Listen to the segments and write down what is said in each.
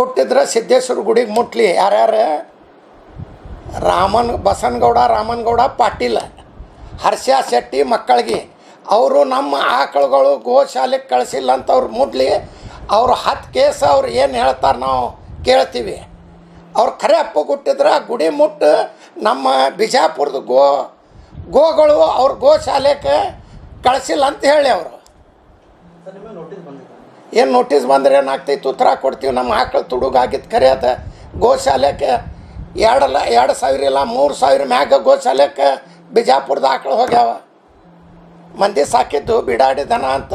ಹುಟ್ಟಿದ್ರೆ ಸಿದ್ದೇಶ್ವರ ಗುಡಿಗೆ ಮುಟ್ಲಿ. ಯಾರ್ಯಾರು? ರಾಮನ್, ಬಸನಗೌಡ, ರಾಮನಗೌಡ ಪಾಟೀಲ್ ಹರ್ಷ ಶೆಟ್ಟಿ ಮಕ್ಕಳಿಗೆ. ಅವರು ನಮ್ಮ ಆಕಳುಗಳು ಗೋಶಾಲೆಗೆ ಕಳಿಸಿಲ್ಲ ಅಂತ ಅವ್ರು ಮುಟ್ಲಿ. ಅವ್ರು ಹತ್ತು ಕೇಸ್ ಅವ್ರು ಏನು ಹೇಳ್ತಾರೆ ನಾವು ಕೇಳ್ತೀವಿ. ಅವ್ರು ಖರೆ ಅಪ್ಪ ಹುಟ್ಟಿದ್ರೆ ಗುಡಿ ಮುಟ್ಟು ನಮ್ಮ ಬಿಜಾಪುರದ ಗೋ, ಗೋಗಳು ಅವ್ರ ಗೋಶಾಲೆಗೆ ಕಳಿಸಿಲ್ಲ ಅಂತ ಹೇಳಿ ಅವರು. ಏನು ನೋಟಿಸ್ ಬಂದ್ರೆ ಏನಾಗ್ತೈತೆ ಉತ್ತರ ಕೊಡ್ತೀವಿ. ನಮ್ಮ ಆಕಳು ತುಡುಗಾಗಿದ್ದು ಖರೆ ಅದ. ಗೋಶಾಲೆಗೆ ಎರಡಲ್ಲ ಎರಡು ಸಾವಿರ ಇಲ್ಲ, ಮೂರು ಸಾವಿರ ಮ್ಯಾಗ ಗೋಶಾಲೆಗೆ ಬಿಜಾಪುರದ ಆಕಳು ಹೋಗ್ಯಾವ. ಮಂದಿ ಸಾಕಿದ್ದು, ಬಿಡಾಡಿ ದನ ಅಂತ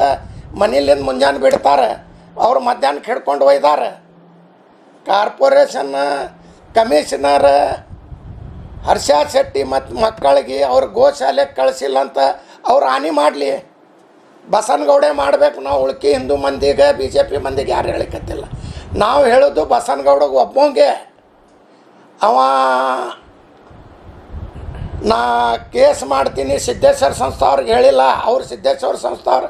ಮನೇಲಿಂದ ಮುಂಜಾನೆ ಬಿಡ್ತಾರೆ. ಅವ್ರು ಮಧ್ಯಾಹ್ನ ಹಿಡ್ಕೊಂಡು ಒಯ್ದಾರೆ. ಕಾರ್ಪೊರೇಷನ್ ಕಮಿಷನರ್ ಹರ್ಷ ಶೆಟ್ಟಿ ಮತ್ತು ಮಕ್ಕಳಿಗೆ ಅವ್ರು ಗೋಶಾಲೆಗೆ ಕಳಿಸಿಲ್ಲ ಅಂತ ಅವ್ರು ಹಾನಿ ಮಾಡಲಿ. ಬಸನಗೌಡೆ ಮಾಡಬೇಕು ನಾವು ಉಳ್ಕಿ ಹಿಂದೂ ಮಂದಿಗೆ ಬಿ ಜೆ ಪಿ ಮಂದಿಗೆ ಯಾರು ಹೇಳಿಕತ್ತಿಲ್ಲ. ನಾವು ಹೇಳೋದು ಬಸನಗೌಡಗೆ ಒಬ್ಬಂಗೆ. ಅವ ನಾ ಕೇಸ್ ಮಾಡ್ತೀನಿ, ಸಿದ್ದೇಶ್ವರ ಸಂಸ್ಥೆ ಅವ್ರಿಗೆ ಹೇಳಿಲ್ಲ, ಅವ್ರು ಸಿದ್ದೇಶ್ವರ ಸಂಸ್ಥೆ ಅವ್ರು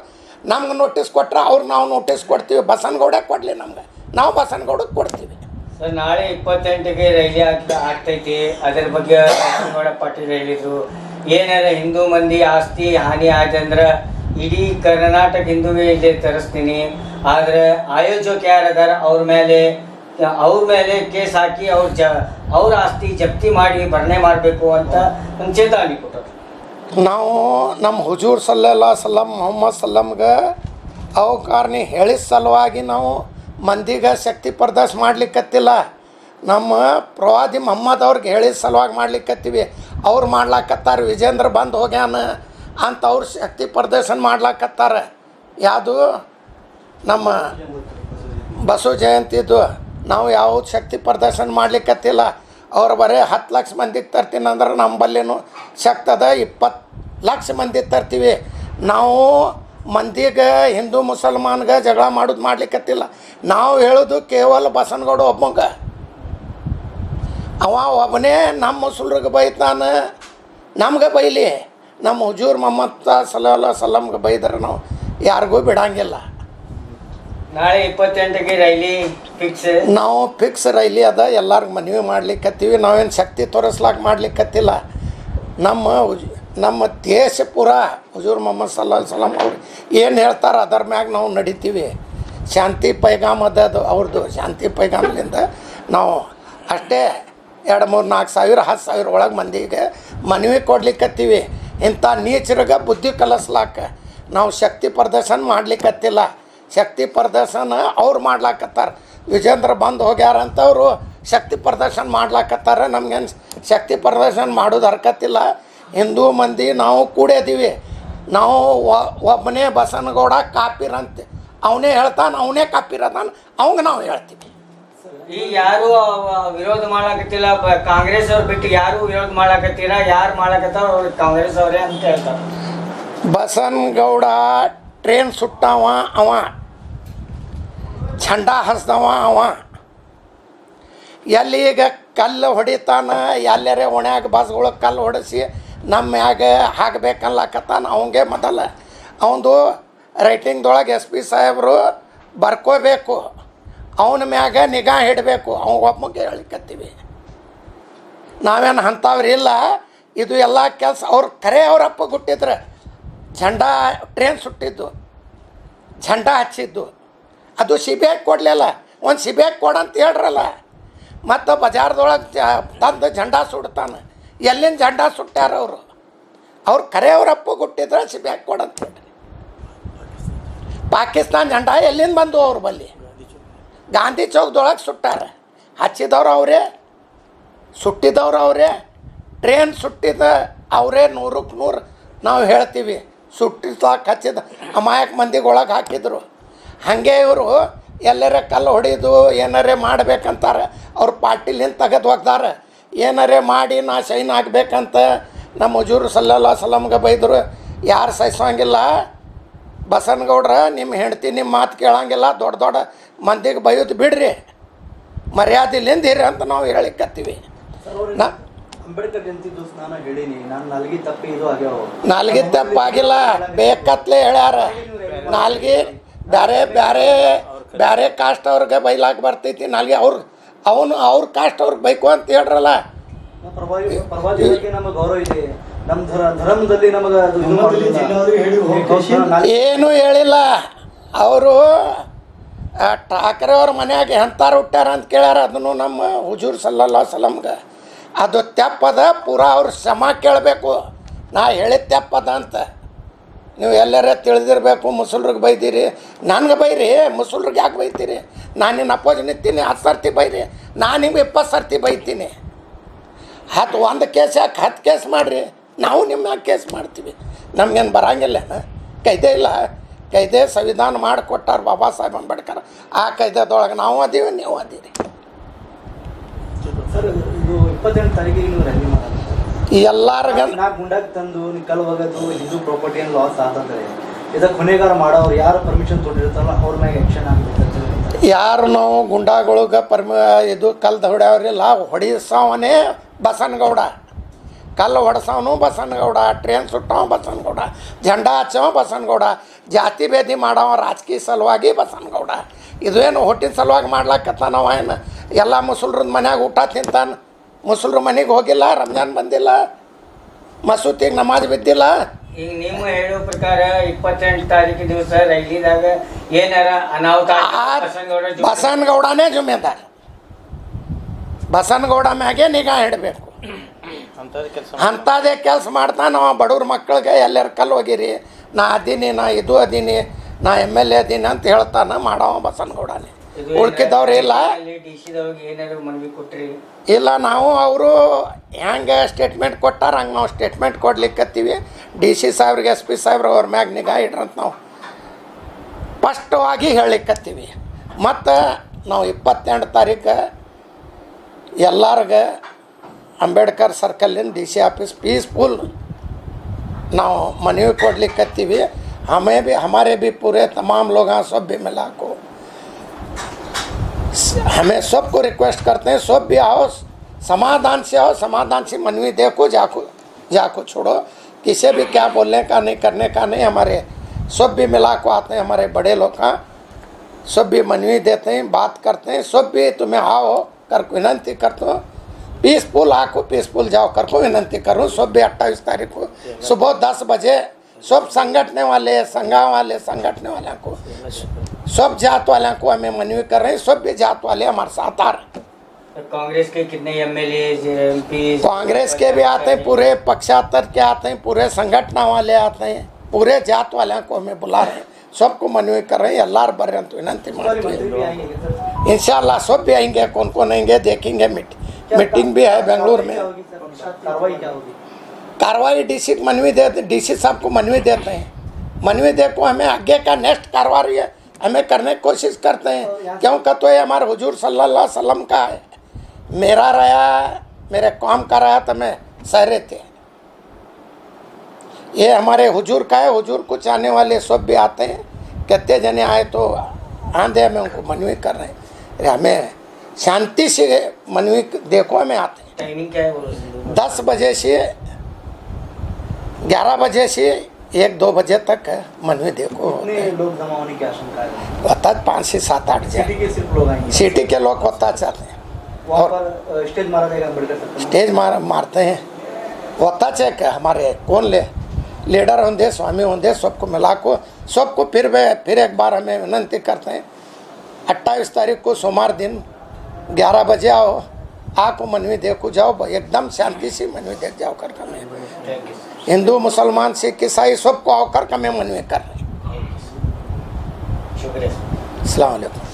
ನಮ್ಗೆ ನೋಟಿಸ್ ಕೊಟ್ರೆ ಅವ್ರು ನಾವು ನೋಟಿಸ್ ಕೊಡ್ತೀವಿ. ಬಸನಗೌಡ ಕೊಡಲಿ ನಮ್ಗೆ. ನಾವು ಬಸನಗೌಡಕ್ಕೆ ಕೊಡ್ತೀವಿ. ಸರ್, ನಾಳೆ ಇಪ್ಪತ್ತೆಂಟಿಗೆ ರೈಲಿ ಆಗ್ತಾ ಆಗ್ತೈತಿ. ಅದ್ರ ಬಗ್ಗೆ ಬಸನಗೌಡ ಪಾಟೀಲ್ ಹೇಳಿದ್ರು. ಏನಾರ ಹಿಂದೂ ಮಂದಿ ಆಸ್ತಿ, ಹಾನಿ ಆಯ್ತಂದ್ರ ಇಡೀ ಕರ್ನಾಟಕ ಹಿಂದೂವೇ ಇಲ್ಲಿ ತರಿಸ್ತೀನಿ. ಆದ್ರೆ ಆಯೋಜಕ ಯಾರದಾರ ಅವ್ರ ಮೇಲೆ ಅವ್ರ ಮೇಲೆ ಕೇಸ್ ಹಾಕಿ ಅವ್ರ ಜ, ಅವ್ರ ಆಸ್ತಿ ಜಪ್ತಿ ಮಾಡಿ ಭರಣೆ ಮಾಡಬೇಕು ಅಂತ ಒಂದು ಚೇತಾವಣೆ ಕೊಟ್ಟರು ನಾವು ನಮ್ಮ ಹುಜೂರ್ ಸಲ್ಲಲ್ಲ ಸಲ್ಲಂ ಮೊಹಮ್ಮದ್ ಅವು ಕಾರಣ ಹೇಳಿದ ಸಲುವಾಗಿ ನಾವು ಮಂದಿಗೆ ಶಕ್ತಿ ಪ್ರದರ್ಶ ಮಾಡ್ಲಿಕ್ಕತ್ತಿಲ್ಲ. ನಮ್ಮ ಪ್ರವಾದಿ ಮೊಹಮ್ಮದ್ ಅವ್ರಿಗೆ ಹೇಳಿದ ಸಲುವಾಗಿ ಮಾಡ್ಲಿಕ್ಕತ್ತೀವಿ. ಅವ್ರು ಮಾಡ್ಲಾಕತ್ತಾರ ವಿಜೇಂದ್ರ ಬಂದು ಹೋಗ್ಯಾನ. ಅಂತ ಅವ್ರು ಶಕ್ತಿ ಪ್ರದರ್ಶನ ಮಾಡ್ಲಾಕತ್ತಾರ. ಯಾವುದು? ನಮ್ಮ ಬಸವ ಜಯಂತಿದು ನಾವು ಯಾವ ಶಕ್ತಿ ಪ್ರದರ್ಶನ ಮಾಡ್ಲಿಕ್ಕತ್ತಿಲ್ಲ ಅವ್ರು ಬರೀ ಹತ್ತು ಲಕ್ಷ ಮಂದಿಗೆ ತರ್ತೀನಿ ಅಂದ್ರೆ ನಂಬಲ್ಲಿನೂ ಶಕ್ತದ ಇಪ್ಪತ್ತು ಲಕ್ಷ ಮಂದಿ ತರ್ತೀವಿ. ನಾವು ಮಂದಿಗೆ ಹಿಂದೂ ಮುಸಲ್ಮಾನ್ಗೆ ಜಗಳ ಮಾಡೋದು ಮಾಡ್ಲಿಕ್ಕತ್ತಿಲ್ಲ ನಾವು ಹೇಳೋದು ಕೇವಲ ಬಸನಗೌಡ ಒಬ್ಬಂಗ. ಅವ ಒಬ್ಬನೇ ನಮ್ಮ ಮುಸಲ್ರಿಗೆ ಬೈತಾನೆ ನಮ್ಗೆ ಬೈಲಿ. ನಮ್ಮ ಹುಜೂರ್ ಮಮ್ಮತ್ತ ಸಲ್ಲ ಸಲ್ಲಮ್ಗೆ ಬೈದ್ರೆ ನಾವು. ಯಾರಿಗೂ ಬಿಡಂಗಿಲ್ಲ. ನಾಳೆ ಇಪ್ಪತ್ತೆಂಟಿಗೆ ರೈಲಿ ಫಿಕ್ಸ್ ನಾವು ಫಿಕ್ಸ್ ರೈಲಿ ಅದ ಎಲ್ಲರಿಗೂ ಮನವಿ ಮಾಡ್ಲಿಕ್ಕತ್ತೀವಿ ನಾವೇನು ಶಕ್ತಿ ತೋರಿಸ್ಲಾಕ ಮಾಡ್ಲಿಕ್ಕತ್ತಿಲ್ಲ ನಮ್ಮ ನಮ್ಮ ದೇಶ ಪೂರ ಹುಜೂರ್ ಮೊಹಮ್ಮದ್ ಸಲ್ಲ ಸಲಾಮ್ ಅವ್ರು ಏನು ಹೇಳ್ತಾರೆ ಅದರ ಮ್ಯಾಗ ನಾವು ನಡಿತೀವಿ. ಶಾಂತಿ ಪೈಗಾಮ್ ಅದ ಅದು ಅವ್ರದ್ದು ಶಾಂತಿ ಪೈಗಾಮ್ಲಿಂದ ನಾವು ಅಷ್ಟೇ ಎರಡು ಮೂರು ನಾಲ್ಕು ಸಾವಿರ ಹತ್ತು ಸಾವಿರ ಒಳಗೆ ಮಂದಿಗೆ ಮನವಿ ಕೊಡ್ಲಿಕ್ಕತ್ತೀವಿ ಇಂಥ ನೇಚರ್ಗೆ ಬುದ್ಧಿ ಕಲಿಸ್ಲಾಕ ನಾವು ಶಕ್ತಿ ಪ್ರದರ್ಶನ ಮಾಡ್ಲಿಕ್ಕತ್ತಿಲ್ಲ ಶಕ್ತಿ ಪ್ರದರ್ಶನ ಅವ್ರು ಮಾಡ್ಲಾಕತ್ತಾರ. ವಿಜೇಂದ್ರ ಬಂದು ಹೋಗ್ಯಾರಂತ ಅವರು ಶಕ್ತಿ ಪ್ರದರ್ಶನ ಮಾಡ್ಲಾಕತ್ತಾರ. ನಮ್ಗೇನು ಶಕ್ತಿ ಪ್ರದರ್ಶನ ಮಾಡೋದು ಹರ್ಕತ್ತಿಲ್ಲ. ಹಿಂದೂ ಮಂದಿ ನಾವು ಕೂಡಿದೀವಿ. ನಾವು ಒಬ್ಬನೇ ಬಸನಗೌಡ ಕಾಪಿರಂತೆ. ಅವನೇ ಹೇಳ್ತಾನೆ, ಅವನೇ ಕಾಪಿರತಾನೆ, ಅವಂಗೆ ನಾವು ಹೇಳ್ತೀವಿ. ಈಗ ಯಾರು ವಿರೋಧ ಮಾಡಾಕತ್ತಿಲ್ಲ ಕಾಂಗ್ರೆಸ್ ಅವ್ರು ಬಿಟ್ಟು ಯಾರು ವಿರೋಧ ಮಾಡಾಕತ್ತೀರ, ಯಾರು ಮಾಡಾಕತ್ತಾರ ಅವ್ರು ಕಾಂಗ್ರೆಸ್ ಅವರೇ ಅಂತ ಹೇಳ್ತಾರೆ. ಬಸನಗೌಡ ಟ್ರೈನ್ ಸುಟ್ಟವ, ಅವ. ಚಂಡ ಹಸ್ದವ ಅವ. ಎಲ್ಲಿ ಈಗ ಕಲ್ಲು ಹೊಡಿತಾನ, ಎಲ್ಲರೇ ಒಣ್ಯಾಗ ಬಸ್ಗಳು ಕಲ್ಲು ಹೊಡೆಸಿ ನಮ್ಮ ಮ್ಯಾಗ ಹಾಕಬೇಕನ್ಲಕತ್ತಾನ ಅವಂಗೆ ಮೊದಲ. ಅವಂದು ರೈಟಿಂಗ್ದೊಳಗೆ ಎಸ್ ಪಿ ಸಾಹೇಬರು ಬರ್ಕೋಬೇಕು. ಅವನ ಮ್ಯಾಗ ನಿಗಾ ಇಡಬೇಕು. ಅವ ಒಬ್ಬಗೆ ಹೇಳಿಕತ್ತೀವಿ ನಾವೇನು ಅಂಥವ್ರಿಲ್ಲ ಇದು ಎಲ್ಲ ಕೆಲಸ ಅವ್ರು ಕರೆ ಅವರಪ್ಪ ಗುಟ್ಟಿದ್ರೆ ಝಂಡ ಟ್ರೈನ್ ಸುಟ್ಟಿದ್ದು. ಝಂಡ ಹಚ್ಚಿದ್ದು. ಅದು ಸಿಬಿಯಾಗಿ ಕೊಡಲಿಲ್ಲ. ಒಂದು ಸಿಬಿಯಾಗಿ ಕೊಡಂತ ಹೇಳ್ರಲ್ಲ. ಮತ್ತು ಬಜಾರ್ದೊಳಗೆ ತಂದು ಝಂಡ ಸುಡ್ತಾನೆ. ಎಲ್ಲಿಂದ ಝಂಡ ಸುಟ್ಟ್ಯಾರ ಅವರು? ಅವ್ರು ಕರೆ ಅವ್ರ ಅಪ್ಪ ಗುಟ್ಟಿದ್ರೆ ಸಿಬಿಯಾಗಿ ಕೊಡಂತ ಹೇಳ್ರಿ. ಪಾಕಿಸ್ತಾನ ಝಂಡ ಎಲ್ಲಿಂದ ಬಂದು ಅವ್ರ ಬಲ್ಲಿ? ಗಾಂಧಿ ಚೌಕದೊಳಗೆ ಸುಟ್ಟಾರ. ಹಚ್ಚಿದವ್ರು ಅವರೇ, ಸುಟ್ಟಿದವ್ರು ಅವರೇ ಟ್ರೈನ್ ಸುಟ್ಟಿದ ಅವರೇ ನೂರಕ್ಕೆ ನೂರು ನಾವು ಹೇಳ್ತೀವಿ. ಸುಟ್ಟಿಸ್ಲಾಕ ಹಚ್ಚಿದ ಅಮಾಯಕ ಮಂದಿಗೆ ಒಳಗೆ ಹಾಕಿದ್ರು. ಹಾಗೆ ಇವರು ಎಲ್ಲರ ಕಲ್ಲು ಹೊಡೆದು ಏನಾರೇ ಮಾಡ್ಬೇಕಂತಾರೆ, ಅವ್ರ ಪಾರ್ಟಿಲಿಂದ ತೆಗೆದು ಹೋಗ್ತಾರೆ ಏನಾರೇ ಮಾಡಿ ನಾ ಶೈನ್ ಆಗ್ಬೇಕಂತ ನಮ್ಮ ಹುಜೂರು ಸಲ್ಲಲ್ಲ ಸಲಮ್ಗೆ ಬೈದರು. ಯಾರು ಸಹಿಸೋಂಗಿಲ್ಲ ಬಸನಗೌಡ್ರ ನಿಮ್ಮ ಹೆಂಡತಿ ನಿಮ್ಮ ಮಾತು ಕೇಳಂಗಿಲ್ಲ ದೊಡ್ಡ ದೊಡ್ಡ ಮಂದಿಗೆ ಬೈಯೋದು ಬಿಡ್ರಿ. ಮರ್ಯಾದೆಲಿಂದ ಇರಿ ಅಂತ ನಾವು ಹೇಳಿಕತ್ತೀವಿ. ನಾ ಅಂಬೇಡ್ಕರ್ ಜಯಂತಿದ್ದು ಸ್ನಾನ ಹೇಳಿನಿ ನಾನು ನಾಲ್ಗಿ ತಪ್ಪಿ ಇದು ಆಗ್ಯಾವ. ನಾಲ್ಗೆ ತಪ್ಪಾಗಿಲ್ಲ ಬೇಕತ್ಲೆ ಹೇಳ್ಯಾರ. ನಾಲ್ಗೆ ಬ್ಯಾರೆ ಬ್ಯಾರೆ ಬೇರೆ ಕಾಸ್ಟ್ ಅವ್ರಿಗೆ ಬೈಲಾಕ್ ಬರ್ತೈತಿ ನಾಲ್ಗೆ ಅವ್ರ ಅವನು ಅವ್ರ ಕಾಸ್ಟ್ ಅವ್ರಿಗೆ ಬೈಕು ಅಂತ ಹೇಳ್ರಲ್ಲ. ನಮ್ಮ ಧರ್ಮದಲ್ಲಿ ನಮಗೆ ಹೇಳಿ ಏನೂ ಹೇಳಿಲ್ಲ. ಅವರು ಠಾಕ್ರೆ ಅವ್ರ ಮನ್ಯಾಗ ಎಂತಾರು ಹುಟ್ಟಾರ ಅಂತ ಕೇಳ್ಯಾರ ಅದನ್ನು ನಮ್ಮ ಹುಜೂರ್ ಸಲ್ಲಲ್ಲ ಸಲಮ್ಗೆ ಅದು ತೆಪ್ಪದ ಪೂರಾ ಅವ್ರ ಶ್ರಮ ಕೇಳಬೇಕು. ನಾ ಹೇಳಿದ ತೆಪ್ಪದ ಅಂತ. ನೀವು ಎಲ್ಲರ ತಿಳಿದಿರಬೇಕು ಮುಸಲ್ರಿಗೆ ಬೈದಿರಿ. ನನಗೆ ಬೈರಿ ಮುಸಲ್ರಿಗೆ ಯಾಕೆ ಬೈತೀರಿ? ನಾನು ನಿನ್ನ ಅಪ್ಪೋಜ್ ನಿಂತೀನಿ ಹತ್ತು ಸರ್ತಿ ಬೈರಿ. ನಾನು ನಿಮ್ಗೆ ಇಪ್ಪತ್ತು ಸರ್ತಿ ಬೈತೀನಿ. ಹತ್ತು ಒಂದು ಕೇಸ್ ಯಾಕೆ ಹತ್ತು ಕೇಸ್ ಮಾಡಿರಿ? ನಾವು ನಿಮ್ಮ ಮ್ಯಾಗ ಕೇಸ್ ಮಾಡ್ತೀವಿ. ನಮ್ಗೇನು ಬರಂಗಿಲ್ಲ. ಕೈದೆ ಇಲ್ಲ. ಕೈದೆ ಸಂವಿಧಾನ ಮಾಡಿಕೊಟ್ಟಾರ ಬಾಬಾ ಸಾಹೇಬ್ ಅಂಬೇಡ್ಕರ್. ಆ ಕೈದೆದೊಳಗೆ ನಾವು ಅದೀವಿ ನೀವು ಅದೀರಿ. ಈ ಎಲ್ಲಾರ್ಗ ಗುಂಡಾಗ್ ತಂದು ನೀವು ಹೋಗೋದು ಹಿಂದೂ ಪ್ರಾಪರ್ಟಿ ಏನು ಲಾಸ್ ಆತಂದ್ರೆ ಇದಕ್ಕೆ ಹೊಣೆಗಾರ ಮಾಡೋರು ಯಾರು ಪರ್ಮಿಷನ್ ತೊಗೊಂಡಿರ್ತಾರಲ್ಲ ಅವ್ರ ಮ್ಯಾಗ ಆ್ಯಕ್ಷನ್ ಆಗ್ಬೇಕು ಯಾರು ನಾವು ಗುಂಡಾಗಳಿಗೆ ಪರ್ಮಿ ಇದು ಕಲ್ದ ಹೊಡ್ಯಾವ್ರಿಲ್ಲ ಹೊಡಿಸವನೇ ಬಸನಗೌಡ. ಕಲ್ಲು ಹೊಡೆಸೋನು ಬಸನಗೌಡ ಟ್ರೇನ್ ಸುಟ್ಟವ ಬಸನಗೌಡ ಜಂಡ ಹಚ್ಚವ ಬಸನಗೌಡ ಜಾತಿ ಭೇದಿ ಮಾಡವ ರಾಜಕೀಯ ಸಲುವಾಗಿ ಬಸನಗೌಡ. ಇದೇನು ಹೊಟ್ಟಿನ ಸಲುವಾಗಿ ಮಾಡ್ಲಾಕತ್ತಾನವ ಏನು? ಎಲ್ಲ ಮುಸಲ್ರದ ಮನ್ಯಾಗ ಊಟ ತಿಂತಾನ? ಮುಸಲ್ರ ಮನೆಗೆ ಹೋಗಿಲ್ಲ ರಂಜಾನ್ ಬಂದಿಲ್ಲ? ಮಸೂತಿಗೆ ನಮಾಜ್ ಬಿದ್ದಿಲ್ಲ? ಈಗ ನೀವು ಹೇಳೋ ಪ್ರಕಾರ ಇಪ್ಪತ್ತೆಂಟು ತಾರೀಕು ದಿವಸ ರೈಲಿದಾಗ ಏನಾರ ಅನಾಹುತ ಬಸನಗೌಡನೇ ಜುಮ್ಮೆದಾರ. ಬಸನಗೌಡ ಮ್ಯಾಗೆ ನಿಗಾ ಇಡಬೇಕು. ಅಂಥದ್ದೇ ಕೆಲಸ ಮಾಡ್ತಾನ. ನಾವು ಬಡವ್ರ ಮಕ್ಕಳಿಗೆ ಎಲ್ಲರ ಕಲ್ಲು ಹೋಗಿರಿ ನಾ ಅದೀನಿ ನಾ ಇದು ಅದೀನಿ ನಾ ಎಂ ಎಲ್ ಎ ಅದೀನಿ ಅಂತ ಹೇಳ್ತಾನ ಮಾಡವ ಬಸನಗೌಡನೇ. ಉಳ್ಕಿದವ್ರು ಇಲ್ಲ. ಇಲ್ಲ ನಾವು ಅವರು ಹೆಂಗೆ ಸ್ಟೇಟ್ಮೆಂಟ್ ಕೊಟ್ಟಾರ ಹಂಗೆ ನಾವು ಸ್ಟೇಟ್ಮೆಂಟ್ ಕೊಡ್ಲಿಕ್ಕತ್ತೀವಿ. ಡಿ ಸಿ ಸಾಹೇಬ್ರಿಗೆ ಎಸ್ ಪಿ ಸಾಹೇಬ್ರ ಅವ್ರ ಮ್ಯಾಗ ನಿಗಾ ಇಡ್ರಂತ ನಾವು ಸ್ಪಷ್ಟವಾಗಿ ಹೇಳಿಕ್ಕತ್ತೀವಿ. ಮತ್ತು ನಾವು ಇಪ್ಪತ್ತೆಂಟು ತಾರೀಕು ಎಲ್ಲರಿಗೆ Ambedkar ಸರ್ಕಲ್ಲಿನ D C office peaceful ನಾವು ಮನವಿ ಕೊಡ್ಲಿಕ್ಕತ್ತೀವಿ ಹಮೇ भी हमारे भी पूरे तमाम लोग हैं सब भी मिला को हमें सबको रिक्वेस्ट करते हैं सब भी आओ समाधान से आओ समाधान से मनवी देखो जाको जाको छोड़ो किसी भी क्या बोलने का नहीं करने का नहीं हमारे सब भी मिला को आते हैं हमारे बड़े लोग हैं सब भी मनवी देते हैं बात करते हैं सब भी तुम्हें आओ कर विनंती करते हो पीसफुल आको पीसफुल जाओ कर को विनंती करूँ सब भी अट्ठाईस तारीख को सुबह दस बजे सब संगठने वाले संघा वाले संगठने वाले को सब जात वाले को हमें मनवी कर रहे हैं सब भी जात वाले हमारे साथ आ रहे हैं कांग्रेस के कितने M L M P Congress के भी आते हैं पूरे पक्षातर के आते हैं पूरे संगठन वाले आते हैं पूरे जात वाले को हमें बुला रहे हैं सबको मनवी कर रहे हैं अल्लाह बर्रे ಅಂತ ವಿನಂತಿ मंत्री ಮಾಡ್ತೀವಿ भी आएंगे क्या सर इंशाल्लाह सब भी मीटिंग भी है बेंगलुरु में। सर? कार्रवाई क्या होगी? कार्रवाई डीसी को मनवी देते डीसी साहब को मनवी देते हैं। मनवी देखो हमें आगे का नेक्स्ट कार्रवाई है हमें करने की कोशिश करते हैं। क्यों? क्योंकि तो ये हमारे हुजूर सल्लल्लाहु अलैहि वसल्लम का है। मेरा रहा मेरे काम का रहा तो मैं सहरे थे। ये हमारे हुजूर का है हुजूर को चाहने वाले सब भी आते हैं। कितने जने आए तो आंधे में उनको मनवी कर रहे हैं। हमें शांति से मनवी देखो हमें आते हैं। टाइमिंग क्या है दस बजे से ग्यारह बजे से एक दो बजे तक मनवी देखो। लोग जमा होने की आशंका है? होता पाँच से सात आठ सिटी के लोग सिटी के लोग होता चाहते हैं। अ, स्टेज मारा जाएगा में। स्टेज मार मारते हैं। होता चेक हमारे कौन ले? लीडर होंगे स्वामी होंगे सबको मिला को सबको फिर वे फिर एक बार हमें विनंती करते हैं। अट्ठाईस तारीख को सोमवार दिन ग्यारह बजे आओ। आपको मन में देखो जाओ एकदम शांति से मन में देख जाओ कर में। हिंदू मुसलमान सिख ईसाई सबको आओ कर में मन में कर शुक्रिया